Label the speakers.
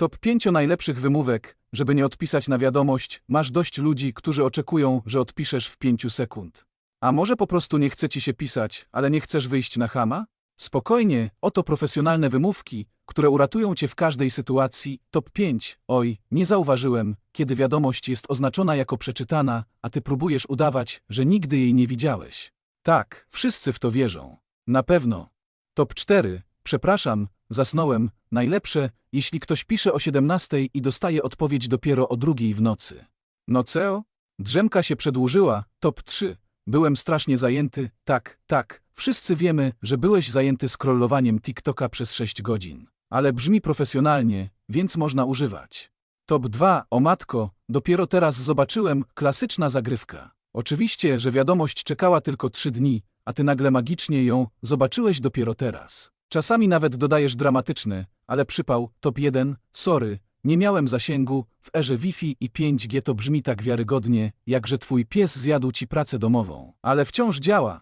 Speaker 1: Top 5 najlepszych wymówek, żeby nie odpisać na wiadomość, masz dość ludzi, którzy oczekują, że odpiszesz w 5 sekund. A może po prostu nie chce ci się pisać, ale nie chcesz wyjść na chama? Spokojnie, oto profesjonalne wymówki, które uratują cię w każdej sytuacji. Top 5. Oj, nie zauważyłem, kiedy wiadomość jest oznaczona jako przeczytana, a ty próbujesz udawać, że nigdy jej nie widziałeś. Tak, wszyscy w to wierzą. Na pewno. Top 4. Przepraszam, zasnąłem. Najlepsze, jeśli ktoś pisze o 17 i dostaje odpowiedź dopiero o drugiej w nocy. No co? Drzemka się przedłużyła. Top 3. Byłem strasznie zajęty. Tak, tak. Wszyscy wiemy, że byłeś zajęty scrollowaniem TikToka przez 6 godzin. Ale brzmi profesjonalnie, więc można używać. Top 2. O matko, dopiero teraz zobaczyłem, klasyczna zagrywka. Oczywiście, że wiadomość czekała tylko 3 dni, a ty nagle magicznie ją zobaczyłeś dopiero teraz. Czasami nawet dodajesz dramatyczny, ale przypał, top 1, sorry, nie miałem zasięgu, w erze Wi-Fi i 5G to brzmi tak wiarygodnie, jak że twój pies zjadł ci pracę domową. Ale wciąż działa.